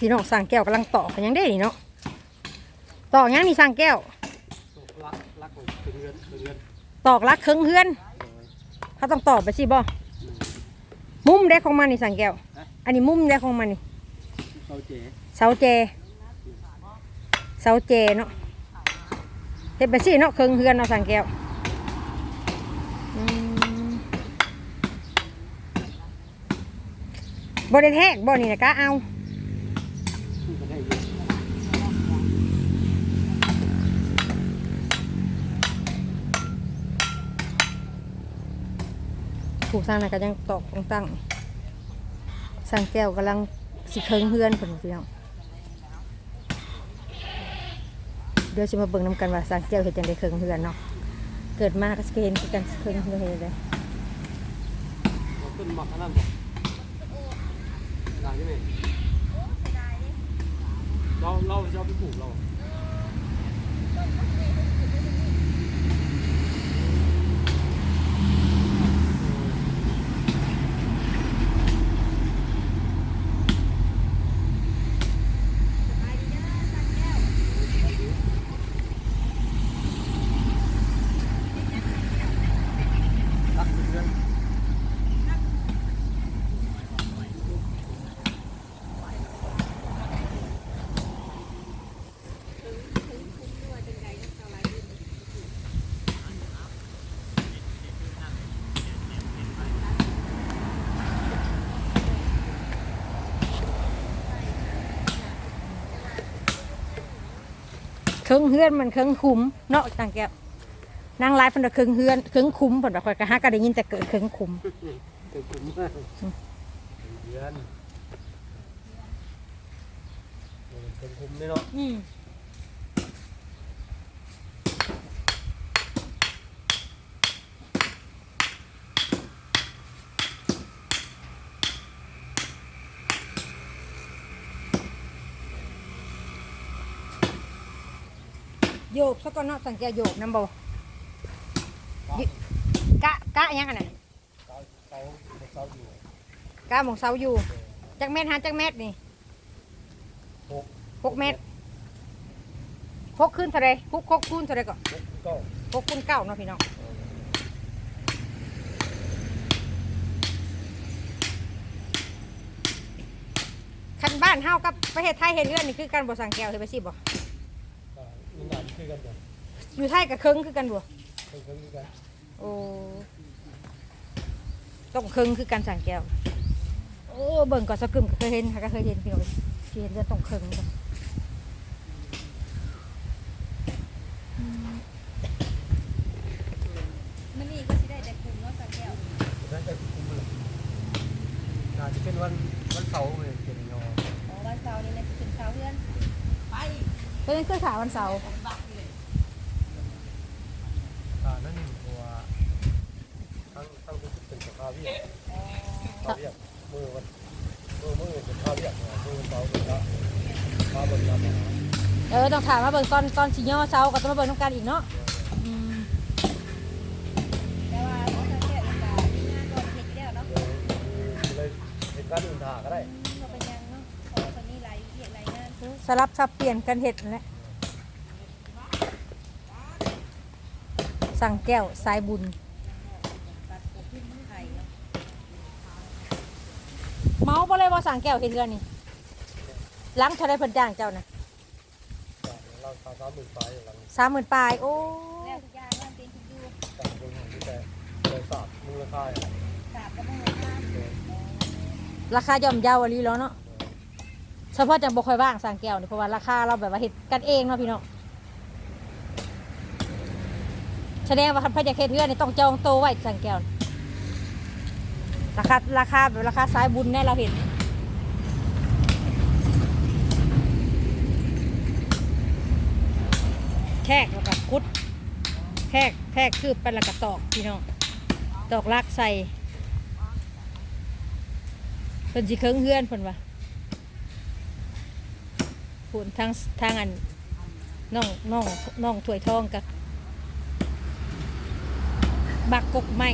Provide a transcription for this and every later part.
พี่น้องสั่งแก้วกำลังตอกันยังได้นี่เนาะตอกยังนี่สั่งแก้วตอกลักเครื่องเฮือนเขาต้องตอกไปสิบ่มุมแดกของมันนี่สั่งแก้ว อันนี้มุมแดกของมันนี่เขาเจเสาเจเสาเจเนาะเฮ็ดไปสิเนาะเครื่องเฮือนเนาะสั่งแก้วบ่ได้แทกบ่นี่นะกะเอา ก็ได้เยอะ ถูกสร้างนะก็ยังตอกตั้งสั่งแก้วกำลังสิเคิงเฮือนเพิ่นพี่น้องเดี๋ยวสิมาเบิ่งนํกันว่าสั่งแก้วเฮ็ดจังได๋เคิงเฮือนเนาะเกิดมาก็สิเห็นกันเคิงเฮือนเฮ็ดได้เราขึ้นมักอันนั้นบ่หลังที่นี่เราเราจะเอาไปปลูกเรา คิงเฮือนมันเคิงคุ้มเนาะสั่งแก้วนางลายเพิ่นว่าเคิงเฮือนเคิงคุ้มเพิ่นว่าข่อยก็หาก็ได้ยินแต่เกิดเคิงคุ้มเป็นกลุ่มมากเป็นเดือนเออเป็นกลุ่มนี่เนาะ โยกซะก่อนเนาะสังเกตโยกนำบ่ยิกะกะยังอันน่ะเสาเสาเสาอยู่กะหมองเสาอยู่จักเม็ดหาจักเม็ดนี่หกหกเม็ดหกขึ้นเท่าไรหกหกคูณเท่าไรก็หกเก้าหกคูณเก้าเนาะพี่น้องคันบ้านเฮากับประเทศไทยเห็นเรื่องนี่คือการบ่สั่งแก้วเห็นไปสิบ่อ่ามีงาน คือกันเดี๋ยวอยู่ไทยกับเคิงคือกันบ่เป็นกันคือกันโอ้ต้องเคิงคือการสั่งแก้ว โอ้เบิ่งก่อนสะกึมก็เคยเห็นค่ะก็เคยเห็นพี่น้องที่เห็นจะต้องเคิงกันมันนี่ก็สิได้แต่กลุ่มเนาะสังแก้วน่าจะคุมเลยน่าจะเป็นวันวันเสาร์เลยเจ็ดยอของวันเสาร์นี่นะถึงเช้าเพื่อนเพิ่นคือขาวันเสาร์ อ่านั่นหนึ่งตัวทั้งทั้งที่เป็นสภาพเวียกสภาพเวียกมือวันมือมือเป็นสภาพเวียกเนี่ยมือวันเสาร์เป็นละมาบนลำนะ เออต้องถามมาเบิ่งตอนตอนสิย่อเสาก็ต้องมาเบิ่งน้ำกันอีกเนาะอืมแต่ว่าของสังแก้วอีกแบบมีงานก่อนเฮ็ดอยู่แล้วเนาะเลยเห็นการอื่นถ่าก็ได้ก็เป็นยังเนาะเพราะว่าคนนี้หลายเฮ็ดหลายงานสลับสับเปลี่ยนกันเห็ดนั่นแหละสั่งแก้วสายบุญตัดกับขึ้นไทยเนาะเมาบ่เลยว่าสั่งแก้วเห็ดเรือนนี่ล้างเท่าไรเพิ่นจ้างเจ้านะ สามสามหมื่นไปหลังสามหมื่นปลาย โอ้แล้วทุกอย่างมันเป็นทุกอยู่จากคนของที่แต่เลยสาบมูลค่าอย่างสาบก็บ่ฮู้ค่าราคาย่อมเยาว์อะลีแล้วเนาะเฉพาะจังบ่ค่อยว่างสั่งแก้วนี่เพราะว่าราคาเราแบบว่าเห็ดกันเองเนาะพี่น้องแสดงว่าคันพระจะเฮ็ดเรือนนี่ต้องจองโตวไว้สั่งแก้วนี่ราคาราคาแบบราคาสายบุญแน่เราเห็น แทกแล้วก็ คุดแทกแทกคืบไปแล้วก็ตอกพี่น้องตอกลากใส่เพิ่นสิเคิงเฮือนเพิ่นว่าพูนทางทางอันน้องน้องน้องถวยทองกับบักกกไม้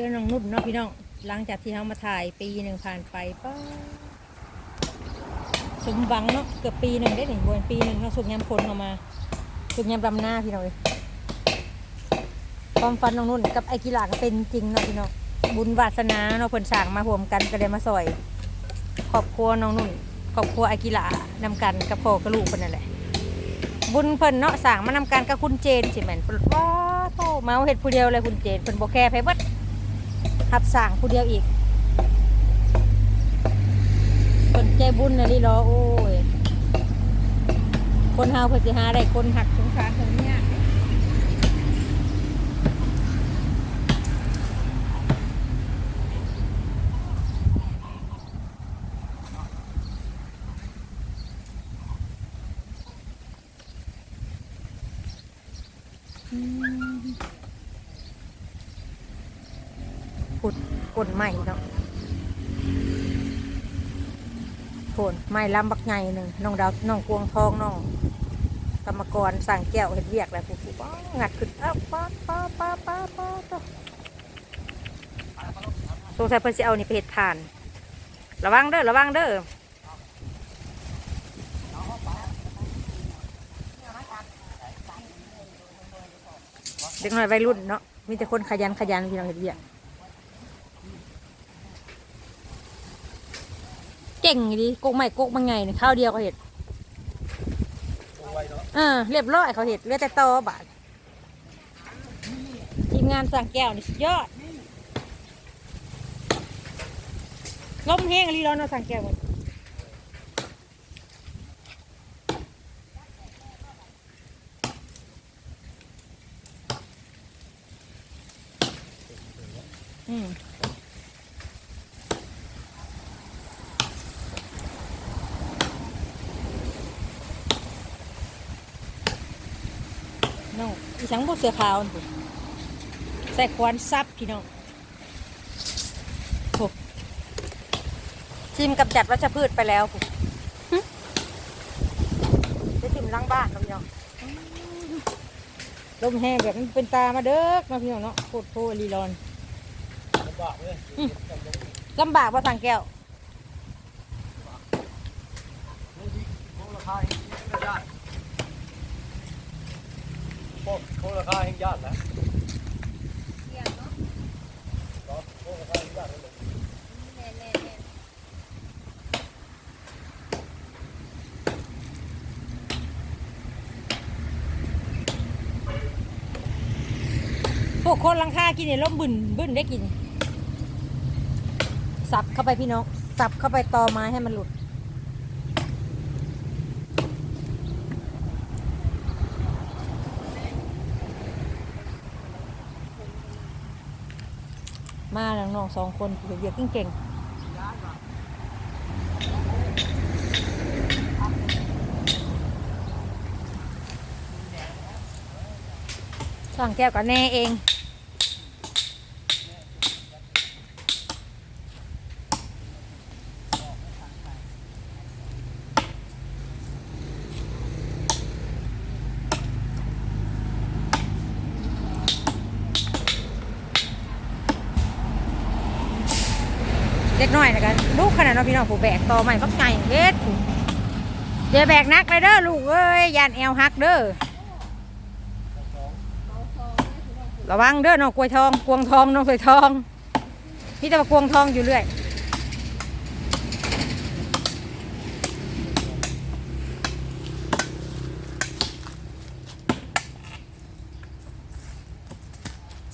เดือนน้องนุ่นเนาะพี่น้องหลังจากที่เขามาถ่ายปีหนึ่งผ่านไปป้าสมหวังเนาะเกือบปีหนึ่งได้หนึ่งบนปีหนึ่งเนาสุกยำพลเข้ามาสุกยำดำหน้าพี่น้องเลยความฝันน้องนุ่นกับไอ้กีฬาก็เป็นจริงเนาะพี่น้องบุญวาสนาเนาะเพิ่นสร้างมาห่วมกันก็เลยมาซอยครอบครัวน้องนุ่นครอบครัวไอ้กีฬานำกันกับพ่อกับลูกเพิ่นนั่นแหละบุญเพิ่นเนาะสร้างมานำกันกับคุณเจนสิแม่นเพิ่นว้าโธ่เมาเฮ็ดผู้เดียวเลยคุณเจนเพิ่นบ่แค่ไผเบิด หับสร้างผู้เดียวอีกเพิ่นใจบุญนะลิรอโอ้ย คนเฮาเพิ่นสิหาได้คนหักสงสารเพิ่นยากอืมขุดก้ นใหม่เนาะโผนไม้ลำบักไงหนึ่งน้องดาวน้องกวงทองน้องกรรมกรสั่งแก้วเห็ดเวียกแล้วผู้ผู้ป้างัดขึ้นอ้าวป้าป้าป้าป้าป้าป้าสงสัยเพิ่นสิเอานี่ไปเห็ดทาน ระวังเด้อระวังเด้อเด็กน้อยวัยรุ่นเนาะมีแต่คนขยันขยันพี่น้องเห็ดเวียก เก่งดีกกใหม่กกบางไงเนี่ยข้าวเดียวก็เห็ดเอาไว้เนาะเออเรียบร้อยเขาเห็ดเหลือแต่ตอบาททีมงานสั่งแก้วนี่สุดยอดล้มแห้งรีร้อนเนาะสั่งแก้วหมดอืม น้องอีสังบเสือขาวนี่ใส่ควันซับพี่น้องโอ้ทีมกำจัดวัชพืชไปแล้วปุ๊หึได้ทีมล้างบ้านครับพี่น้องลมแห้งแบบมันเป็นตามาเด้อมาพี่น้องเนาะโคตรโพลีรอนลำบากเลยลำบากว่าสั่งแก้ว โครค่าติพวกโคราคาแห่งญาตินะเที่ยงเนาะเนาะโคตราคาแห่งญาตินั่นแหละแม่แม่แม่พวกคนหลังคากินเนี่ยล้มบึนบึนได้กิน สับเข้าไปพี่น้อง สับเข้าไปตอไม้ให้มันหลุด มาแล้ว น้องสองคนเดียกเก่งๆสั่งแก้วกับแน่เอง เล็กน้อยนะกันลูก ขนาดน้อพี่น้องผู้แบกต่อใหม่พักไงเฮ็ดผู้อย่าแบกนักเลยเด้อลูกเอ้ยยานแอวหักเด้อระวังเด้อน้องกวยทองกวงทองน้องกวยทองพี่แต่ว่ากวงทองอยู่เรื่อย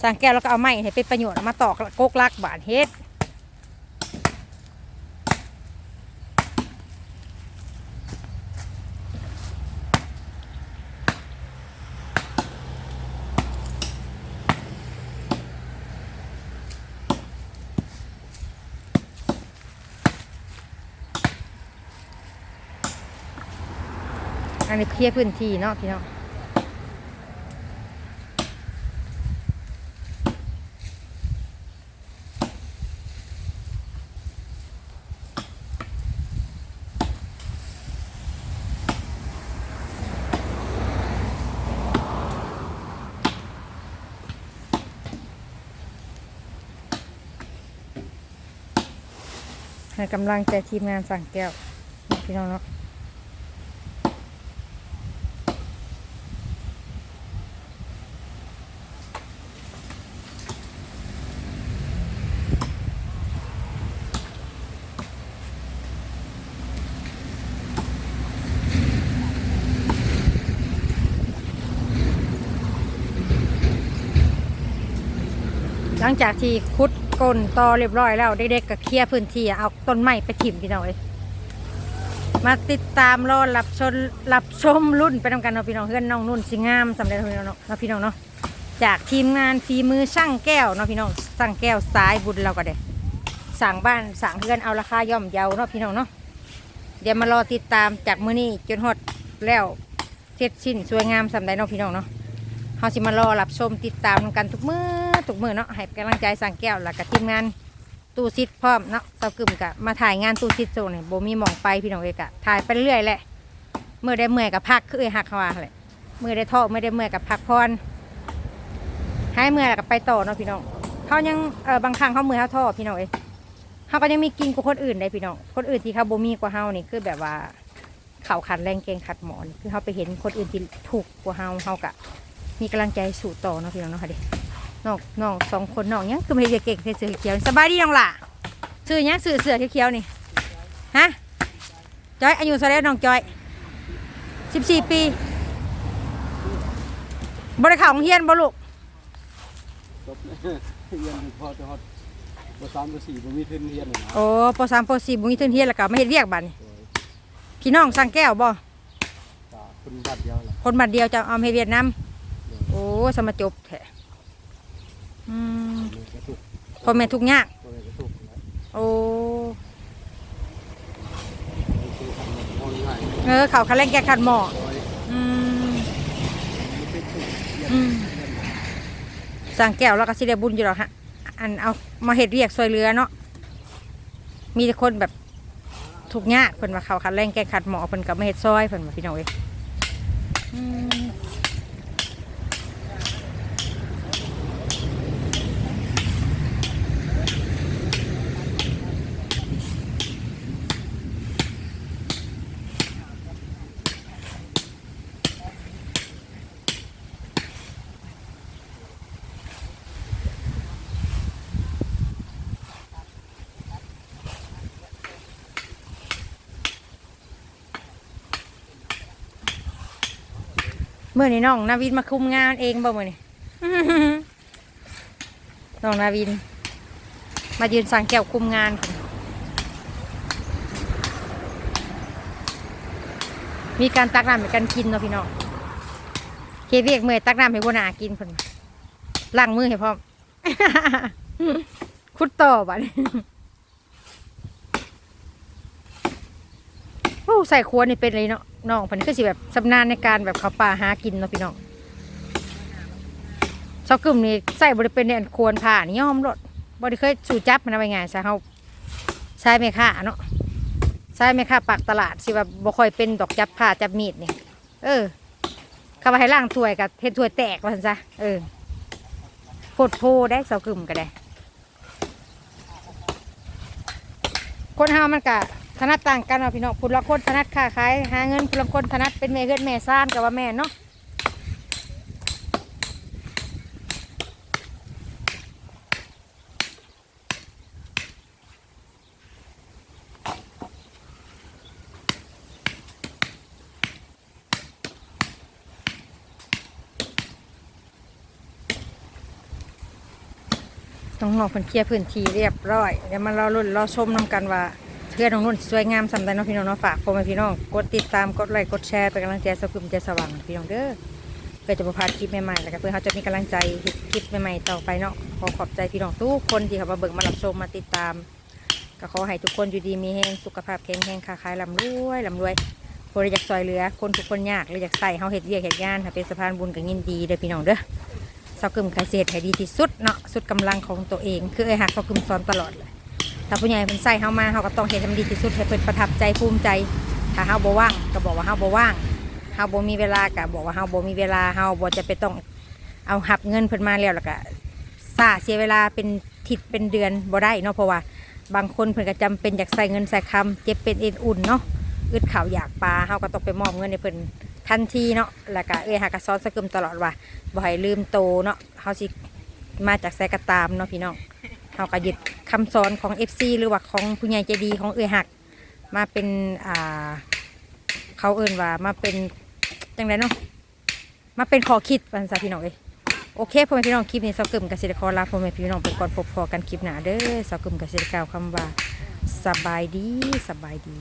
สั่งแก้วแล้วก็เอาไม้ให้เป็นประโยชน์มาตอกกกลักบาดเฮ็ด อันนี้เคลียร์พื้นที่เนาะพี่เนาะใกำลังใจทีมงานสั่งแก้วพี่น้องเนาะ ลังจากที่คุดก้นตอเรียบร้อยแล้วเด็กๆก็เคลียร์พื้นที่เอาต้นไม้ไปถิ่มพี่น้องเอ้ยมาติดตามรอรับชมรับชมรุ่นไปทำกันเนาะพี่น้องเพื่อนน้องนุ่นสิงามสำเร็จพี่น้องเนาะพี่น้องเนาะจากทีมงานฝีมือช่างแก้วเนาะพี่น้องช่างแก้วสายบุญเราก็ได้สั่งบ้านสั่งเพื่อนเอาราคาย่อมเยาเนาะพี่น้องเนาะเดี๋ยวมารอติดตามจากมือนี้จนฮอดแล้วเสร็จสิ้นสวยงามสำเร็จเนาะพี่น้องเนาะ เฮาสิมารอรับชมติดตามกันทุกมือทุกมือเนาะให้กำลังใจสั่งแก้วแล้วก็ทีมงานตู้ซิดพร้อมเนาะเตากึ่มกะมาถ่ายงานตู้ซิดโซนี่โบมีหมองไปพี่น้องเอกะถ่ายไปเรื่อยแหละเมื่อได้เมื่อยกับพักคือเอยหักเขาว่าแหละเมื่อได้ท้อเมื่อได้เมื่อยกับพักพรให้เมื่อยแล้วก็ไปต่อเนาะพี่น้องเขายังเออบางครั้งเขาเมื่อยเขาท้อพี่น้องเอยเขาก็ยังมีกินกว่าคนอื่นได้พี่น้องคนอื่นที่เขาโบมีกว่าเฮานี่คือแบบว่าเข่าขัดแรงเกงขัดหมอนคือเขาไปเห็นคนอื่นที่ถูกกว่าเฮาเฮากะ มีกำลังใจสู่ต่อเนาะพี่น้องเนาะค่ะเด็น้องน้องสองคนน้องยังคือไม่ได้เก่งเสื้อเขียวสบายดีน้องล่ะซื้อยังซื้อเสื้อเขียวๆนี่ฮะจอยอายุเท่าไหรน้องจอยสิบสี่ปีบริข่าวของเฮียนบ่ลูกจบเรียนพอจะฮอดบ่สามบ่สี่บ่มีทุนเรียนน่ะนะโอ้ปสามปสี่บุญทึนเฮียนแล้วก็ไม่เห็นเรียกบัดนพี่น้องสั่งแก้วบ่ก็คนบัดเดียวแหละคนบัดเดียวจะเอาให้เวียดนามโอ้สมาจบแท้อืมมันกระตุกพ่อแม่ทุกข์ยากบ่ได้กระตุกนะโอ้คือทำเอาง่ายเออเขาคันแรงแก้ขัดหมอโดยอืมมันเป็นสุดเรียนอืมสั่งแก้วแล้วก็สิได้บุญอยู่หรอกฮะ อันเอามาเห็ดเรียกซอยเรือเนาะ มีแต่คนแบบทุกข์ยากเพิ่นว่าเขาคัดแรงแก้ขัดหมอเพิ่นกับมาเห็ดซอยเพิ่นว่าพี่น้องเอ้ย เมื่อนี้น้องนาวินมาคุมงานเองบ่เมื่อนี้น้องนาวิน มายืนสั่งแก้วคุมงานมีการตักน้ำให้กันกินเนาะพี่น้องเคเวียกเมื่อยตักน้ำให้บัวนากินเพิ่นว่าล้างมือให้พร้อมคุดต่อบัดนี้โอ้ใส่ครัวนี่เป็นเลยเนาะ น้องเพิ่นคือสิแบบชำนาญในการแบบเขาป่าหากินเนาะพี่น้องชาวกึ่มนี่ใส่บริเป็นในอันควรผ่านี่ย่อมรถบริเคยสู่จับมันเอาไว้ไงใช่เฮาใช้ไม่ค่าเนาะใช้ไม่ค่าปากตลาดสิว่าบ่ค่อยเป็นดอกจับผ้าจับมีดเนี่ยเออเข้าไปให้ล่างถ้วยกับเฮ็ดถ้วยแตกว่าซั่นซะเออโพดโพได้เสากึ่มก็ได้ คนเฮามันก็ ถนัดต่างกันเนาะพี่น้องผู้ละคนถนัดค้าขายหาเงินผู้ละคนถนัดเป็นแม่เฮือนแม่ซ่านกับว่าแม่เนาะต้องนอกเพิ่นเคลียร์พื้นที่เรียบร้อยเดี๋ยวมารอรุ่นรอชมนํกันว่า เพื่อนของนุ่นสวยงามสำหรับน้องพี่น้องเนาะฝากพ่อแม่พี่น้องกดติดตามกดไลค์กดแชร์เป็นกำลังใจสกุลใจสว่างพี่น้องเด้อเพื่อจะประพาดคลิปใหม่ๆแล้วก็เพื่อเขาจะมีกำลังใจคลิปใหม่ๆต่อไปเนาะขอขอบใจพี่น้องทุกคนที่เขามาเบิ่งมารับชมมาติดตามก็ขอให้ทุกคนอยู่ดีมีแห้งสุขภาพแข็งแรงค้าขายลำรวยลำรวยคนอยากซอยเหลือ คนทุกคนยากเลยอยากใส่เฮาเฮ็ดเวียกเฮ็ดงานเป็นสะพานบุญกับยินดีเด้อพี่น้องเด้อเสากึมกเกษให้ดีที่สุดเนาะสุดกำลังของตัวเอง คือไอ้หักเสากึมสอนตลอดเลย ถ้าผู้ใหญ่เพิ่นใส่เฮามาเฮาก็ต้องเฮ็ดให้มันดีที่สุดให้เพิ่นประทับใจภูมิใจ ถ้าเฮาบ่ว่างก็บอกว่าเฮาบ่ว่างเฮาบ่มีเวลาก็บอกว่าเฮาบ่มีเวลาเฮาบ่จะไปต้องเอาหับเงินเพิ่นมาแล้วแล้วก็ซาเสียเวลาเป็นทิศเป็นเดือนบ่ได้เนาะเพราะว่าบางคนเพิ่นก็จำเป็นอยากใส่เงินใส่คำเจ็บเป็นเอ็นอุ่นเนาะอึดข่าวอยากปลาเฮาก็ต้องไปมอบเงินให้เพิ่นทันทีเนาะแล้วก็เอ้ยหากระซ้อนสะกึมตลอดว่าบ่ให้ลืมโตเนาะเฮาสิมาจากไสก็ตามเนาะพี่น้อง เฮาก็ยึดคำสอนของ FC หรือว่าของผู้ใหญ่ใจดีของเอ้อหัก มาเป็นอ่าเขาเอิ้นว่ามาเป็นจังไดเนาะมาเป็นขอคิดภาษาพี่น้องเอ้ยโอเคพ่อแม่พี่น้องคลิปนี้สากึมกับสิริคอลาพ่อแม่พี่น้องไปก่อนพบพอกันคลิปหน้าเด้อสากึมกับสิริกล่าวคำว่าสบายดีสบายดี